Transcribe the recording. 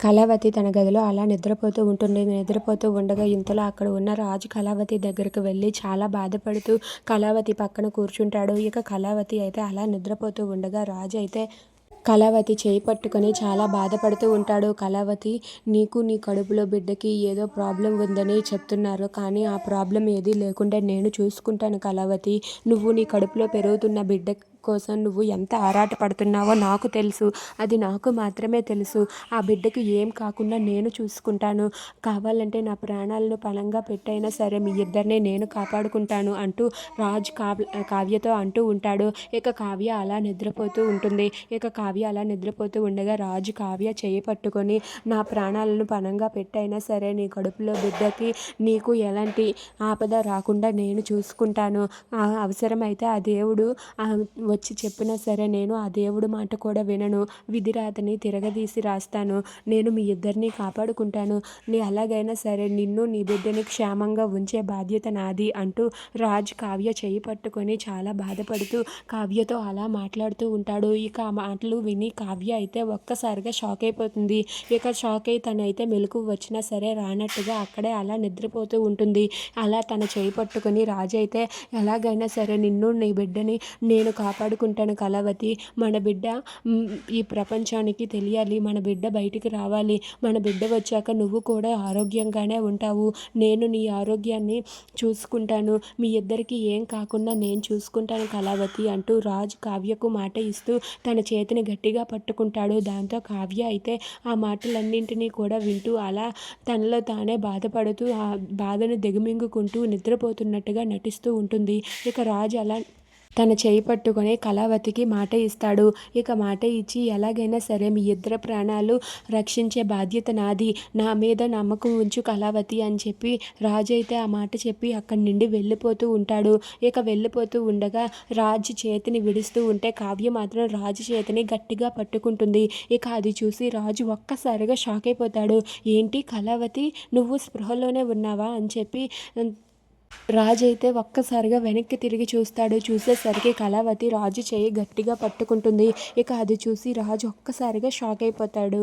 కళావతి తన గదిలో అలా నిద్రపోతూ ఉంటుంది. నిద్రపోతూ ఉండగా ఇంతలో అక్కడ ఉన్న రాజు కళావతి దగ్గరకు వెళ్ళి చాలా బాధపడుతూ కళావతి పక్కన కూర్చుంటాడు. ఇక కళావతి అయితే అలా నిద్రపోతూ ఉండగా రాజు అయితే కళావతి చేయి పట్టుకొని చాలా బాధపడుతూ ఉంటాడు. కళావతి నీకు నీ కడుపులో బిడ్డకి ఏదో ప్రాబ్లం ఉందని చెప్తున్నారు. కానీ ఆ ప్రాబ్లం ఏది లేకుండా నేను చూసుకుంటాను కళావతి. నువ్వు నీ కడుపులో పెరుగుతున్న బిడ్డ కోసం నువ్వు ఎంత ఆరాట పడుతున్నావో నాకు తెలుసు. అది నాకు మాత్రమే తెలుసు. ఆ బిడ్డకి ఏం కాకుండా నేను చూసుకుంటాను. కావాలంటే నా ప్రాణాలను పలంగా పెట్టైనా సరే మీ ఇద్దరిని నేను కాపాడుకుంటాను అంటూ రాజ్ కావ్యతో అంటూ ఉంటాడు. ఇక కావ్య అలా నిద్రపోతూ ఉంటుంది. ఇక కావ్య అలా నిద్రపోతూ ఉండగా రాజు కావ్య చేయి పట్టుకొని నా ప్రాణాలను పణంగా పెట్టైనా సరే నీ కడుపులో బిడ్డకి నీకు ఎలాంటి ఆపద రాకుండా నేను చూసుకుంటాను. అవసరమైతే ఆ దేవుడు వచ్చి చెప్పినా సరే నేను ఆ దేవుడు మాట కూడా వినను. విధిరాతని తిరగదీసి రాస్తాను. నేను మీ ఇద్దరిని కాపాడుకుంటాను. నీ అలాగైనా సరే నిన్ను నీ బిడ్డని క్షేమంగా ఉంచే బాధ్యత నాది అంటూ రాజ్ కావ్య చేయి పట్టుకొని చాలా బాధపడుతూ కావ్యతో అలా మాట్లాడుతూ ఉంటాడు. ఇక ఆ మాటలు విని కావ్య అయితే ఒక్కసారిగా షాక్ అయిపోతుంది. ఇక షాక్ అయి తనైతే మెలకు వచ్చినా సరే రానట్టుగా అక్కడే అలా నిద్రపోతూ ఉంటుంది. అలా తన చేయి పట్టుకొని రాజు అయితే ఎలాగైనా సరే నిన్ను నీ బిడ్డని నేను కాపాడు కాపాడుకుంటాను కళావతి. మన బిడ్డ ఈ ప్రపంచానికి తెలియాలి. మన బిడ్డ బయటికి రావాలి. మన బిడ్డ వచ్చాక నువ్వు కూడా ఆరోగ్యంగానే ఉంటావు. నేను నీ ఆరోగ్యాన్ని చూసుకుంటాను. మీ ఇద్దరికి ఏం కాకుండా నేను చూసుకుంటాను కళావతి అంటూ రాజ్ కావ్యకు మాట ఇస్తూ తన చేతిని గట్టిగా పట్టుకుంటాడు. దాంతో కావ్య అయితే ఆ మాటలన్నింటినీ కూడా వింటూ అలా తనలో తానే బాధపడుతూ ఆ బాధను దిగమింగుకుంటూ నిద్రపోతున్నట్టుగా నటిస్తూ ఉంటుంది. ఇక రాజు అలా తన చేయి పట్టుకొని కళావతికి మాట ఇస్తాడు. ఇక మాట ఇచ్చి ఎలాగైనా సరే మీ ఇద్దరు ప్రాణాలు రక్షించే బాధ్యత నాది. నా మీద నమ్మకం ఉంచు కళావతి అని చెప్పి రాజు అయితే ఆ మాట చెప్పి అక్కడి నుండి వెళ్ళిపోతూ ఉంటాడు. ఇక వెళ్ళిపోతూ ఉండగా రాజు చేతిని విడుస్తూ ఉంటే కావ్య మాత్రం రాజు చేతిని గట్టిగా పట్టుకుంటుంది. ఇక అది చూసి రాజు ఒక్కసారిగా షాక్ అయిపోతాడు. ఏంటి కళావతి నువ్వు స్పృహలోనే ఉన్నావా అని చెప్పి రాజు అయితే ఒక్కసారిగా వెనక్కి తిరిగి చూస్తాడు. చూసేసరికి కళావతి రాజు చేయి గట్టిగా పట్టుకుంటుంది. ఇక అది చూసి రాజు ఒక్కసారిగా షాక్ అయిపోతాడు.